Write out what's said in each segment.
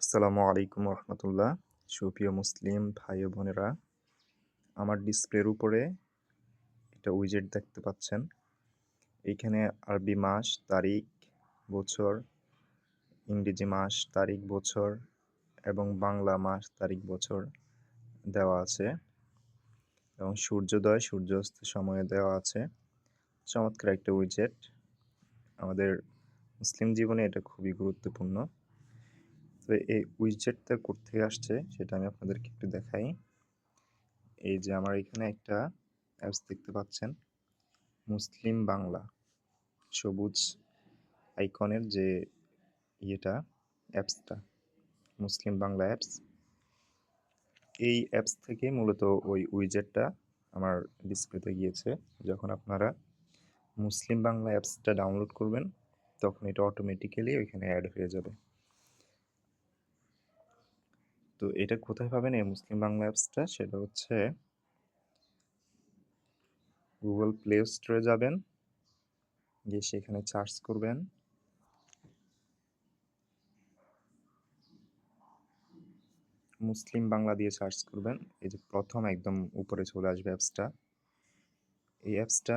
আসসালামু আলাইকুম রহমতুল্লাহ। সুপ্রিয় মুসলিম ভাই বোনেরা, আমার ডিসপ্লের উপরে একটা উইজেট দেখতে পাচ্ছেন। এইখানে আরবি মাস, তারিখ, বছর, ইংরেজি মাস, তারিখ, বছর এবং বাংলা মাস, তারিখ, বছর দেওয়া আছে এবং সূর্যোদয়, সূর্যাস্ত সময়ে দেওয়া আছে। চমৎকার একটা উইজেট আমাদের মুসলিম জীবনে এটা খুবই গুরুত্বপূর্ণ। তো এই উইজেটটা করতে আসছে সেটা আমি আপনাদেরকে একটু দেখাই। এই যে আমার এখানে একটা অ্যাপস দেখতে পাচ্ছেন, মুসলিম বাংলা, সবুজ আইকনের যে ইয়েটা অ্যাপসটা মুসলিম বাংলা অ্যাপস এই অ্যাপস থেকে মূলত ওই উইজেটটা আমার ডিসপ্লেতে গিয়েছে। যখন আপনারা মুসলিম বাংলা অ্যাপসটা ডাউনলোড করবেন, তখন এটা অটোমেটিক্যালি ওইখানে অ্যাড হয়ে যাবে। তো এটা কোথায় পাবেন এই মুসলিম বাংলা অ্যাপসটা সেটা হচ্ছে গুগল প্লে স্টোরে যাবেন। গিয়ে সেখানে সার্চ করবেন। মুসলিম বাংলা দিয়ে সার্চ করবেন। এই যে প্রথম একদম উপরে চলে আসবে অ্যাপসটা এই অ্যাপসটা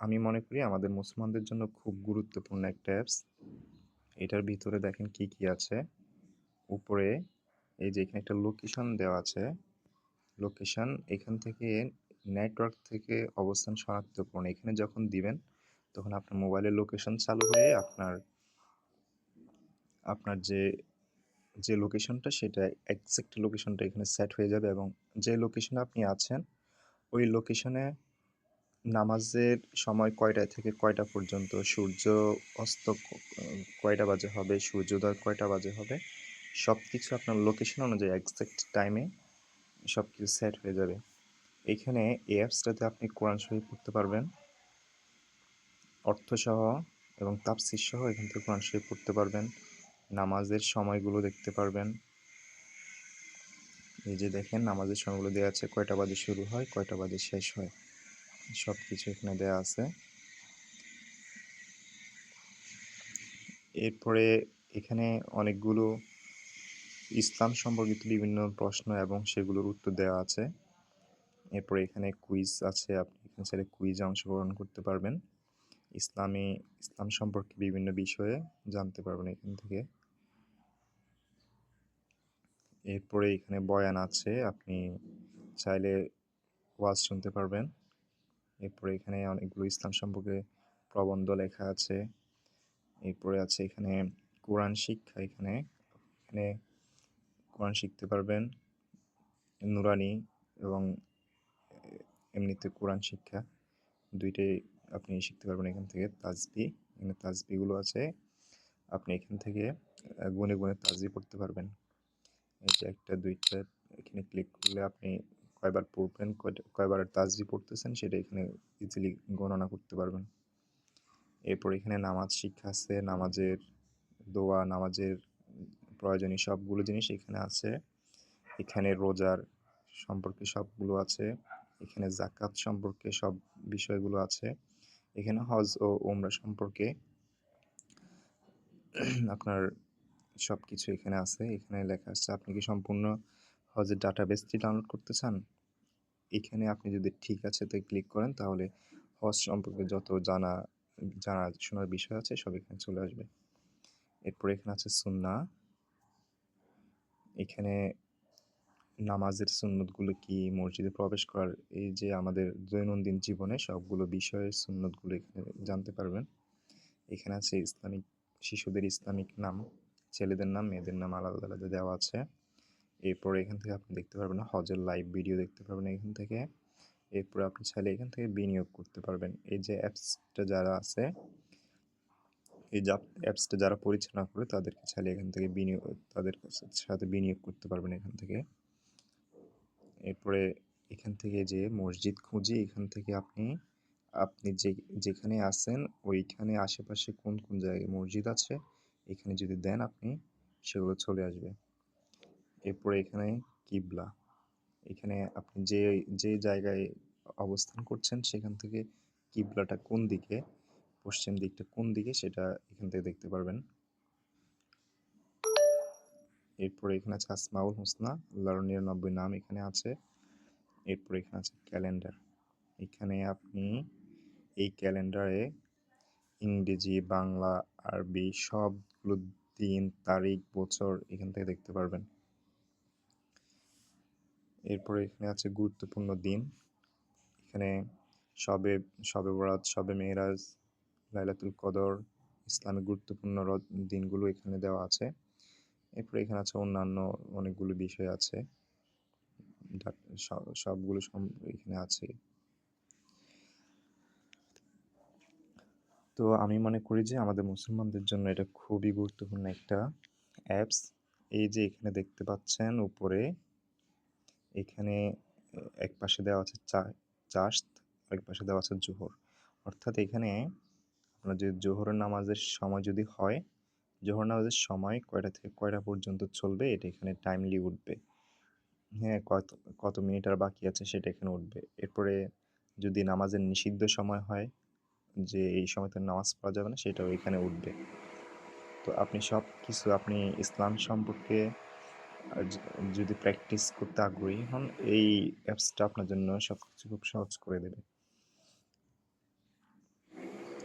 আমি মনে করি আমাদের মুসলমানদের জন্য খুব গুরুত্বপূর্ণ একটা অ্যাপস এটার ভিতরে দেখেন কি কি আছে। উপরে এই যে এখানে একটা লোকেশন দেওয়া আছে লোকেশন এখান থেকে নেটওয়ার্ক থেকে অবস্থান শনাক্তকরণ এখানে যখন দিবেন, তখন আপনার মোবাইলের লোকেশন চালু হয়ে আপনার আপনার যে যে লোকেশনটা সেটা একজ্যাক্ট লোকেশনটা এখানে সেট হয়ে যাবে এবং যে লোকেশনে আপনি আছেন, ওই লোকেশনে নামাজের সময় কয়টা থেকে কয়টা পর্যন্ত সূর্য অস্ত কয়টা বাজে হবে, সূর্যোদয় কয়টা বাজে হবে সব কিছু আপনার লোকেশন অনুযায়ী একজ্যাক্ট টাইমে সব কিছু সেট হয়ে যাবে। এখানে এই অ্যাপসটাতে আপনি কোরআন শরীফ পড়তে পারবেন, অর্থসহ এবং তাপসির সহ এখান থেকে কোরআন শরীফ পড়তে পারবেন, নামাজের সময়গুলো দেখতে পারবেন। এই যে দেখেন, নামাজের সময়গুলো দেওয়া আছে, কয়টা বাজে শুরু হয়, কয়টা বাজে শেষ হয় সব কিছু এখানে দেওয়া আছে। এরপরে এখানে অনেকগুলো ইসলাম সম্পর্কিত বিভিন্ন প্রশ্ন এবং সেগুলোর উত্তর দেওয়া আছে। এরপরে এখানে কুইজ আছে, আপনি এখানে ছেড়ে কুইজে অংশগ্রহণ করতে পারবেন। ইসলামী, ইসলাম সম্পর্কে বিভিন্ন বিষয়ে জানতে পারবেন এখান থেকে। এরপরে এখানে বয়ান আছে, আপনি চাইলে ওয়াজ শুনতে পারবেন। এরপরে এখানে অনেকগুলো ইসলাম সম্পর্কে প্রবন্ধ লেখা আছে। এরপরে আছে এখানে কোরআন শিক্ষা, এখানে এখানে কোরআন শিখতে পারবেন, নুরানি এবং এমনিতে কোরআন শিক্ষা, দুইটাই আপনি শিখতে পারবেন এখান থেকে, তাজবি, এখানে তাজবিগুলো আছে, আপনি এখান থেকে গুনে গুনে তাজবি পড়তে পারবেন। এই যে একটা, দুইটা, এখানে ক্লিক করলে আপনি কয়বার পড়বেন কয়বার তাজবি পড়তেছেন সেটা এখানে ইজিলি গণনা করতে পারবেন। এরপর এখানে নামাজ শিক্ষা আছে, নামাজের দোয়া, নামাজের প্রয়োজনীয় সবগুলো জিনিস এখানে আছে। এখানে রোজার সম্পর্কে সবগুলো আছে। এখানে জাকাত সম্পর্কে সব বিষয়গুলো আছে। এখানে হজ ও ওমরা সম্পর্কে আপনার সব কিছু এখানে আছে। এখানে লেখা আছে, আপনি কি সম্পূর্ণ হজের ডাটাবেসটি ডাউনলোড করতে চান? এখানে আপনি যদি ঠিক আছে তো ক্লিক করেন, তাহলে হজ সম্পর্কে যত জানা জানা শোনার বিষয় আছে সব এখানে চলে আসবে। এরপর এখানে আছে সুন্না এখানে নামাজের সুন্নতগুলো কি, মসজিদে প্রবেশ করার এই যে আমাদের দৈনন্দিন জীবনে সবগুলো বিষয়ের সুন্নতগুলো এখানে জানতে পারবেন। এখানে আছে ইসলামিক, শিশুদের ইসলামিক নাম, ছেলেদের নাম, মেয়েদের নাম আলাদা আলাদা দেওয়া আছে। এরপরে এখান থেকে আপনি দেখতে পারবেন হজের লাইভ ভিডিও দেখতে পারবেন এখান থেকে। এরপরে আপনি চাইলে এখান থেকে বিনিয়োগ করতে পারবেন। এই যে অ্যাপসটা যারা আছে এই অ্যাপসটা যারা পরিচালনা করে তাদেরকে চাইলে এখান থেকে বিনিয়োগ, তাদের সাথে বিনিয়োগ করতে পারবেন এখান থেকে। এরপরে এখান থেকে যে মসজিদ খুঁজি, এখান থেকে আপনি আপনি যে, যেখানে আছেন, ওইখানে আশেপাশে কোন কোন জায়গায় মসজিদ আছে, এখানে যদি দেন আপনি, সেগুলো চলে আসবে। এরপরে এখানে কিবলা, এখানে আপনি যে যে জায়গায় অবস্থান করছেন, সেখান থেকে কিবলাটা কোন দিকে পশ্চিম দিকটা কোন দিকে সেটা এখান থেকে দেখতে পারবেন। এরপরে এখানে আছে আসমাউল হোসনা, আল্লাহর নিরানব্বই নাম এখানে আছে। এরপরে এখানে আছে ক্যালেন্ডার। এখানে আপনি এই ক্যালেন্ডারে ইংরেজি, বাংলা, আরবি সবগুলো দিন, তারিখ, বছর এখান থেকে দেখতে পারবেন। এরপরে এখানে আছে গুরুত্বপূর্ণ দিন। এখানে সবে সবে বরাত, সবে মেয়েরাজ লাইলাতুল কদর ইসলামিক গুরুত্বপূর্ণ দিনগুলো এখানে দেওয়া আছে। এরপরে এখানে আছে অন্যান্য অনেকগুলো বিষয় আছে। সবগুলো এখানে আছে। তো আমি মনে করি যে আমাদের মুসলমানদের জন্য এটা খুবই গুরুত্বপূর্ণ একটা অ্যাপস এই যে এখানে দেখতে পাচ্ছেন উপরে, এখানে এক পাশে দেওয়া আছে চাষ আরেক পাশে দেওয়া আছে জোহর। অর্থাৎ এখানে আপনার যে জোহরের নামাজের সময় যদি হয় জোহর নামাজের সময় কয়টা থেকে কয়টা পর্যন্ত চলবে? এটা এখানে টাইমলি উঠবে। হ্যাঁ কত কত মিনিট আর বাকি আছে সেটা এখানে উঠবে। এরপরে যদি নামাজের নিষিদ্ধ সময় হয়, যে এই সময়তে নামাজ পড়া যাবে না, সেটাও এখানে উঠবে। তো আপনি সব কিছু, আপনি ইসলাম সম্পর্কে যদি প্র্যাকটিস করতে আগ্রহী হন, এই অ্যাপসটা আপনার জন্য সব কিছু খুব সহজ করে দেবে।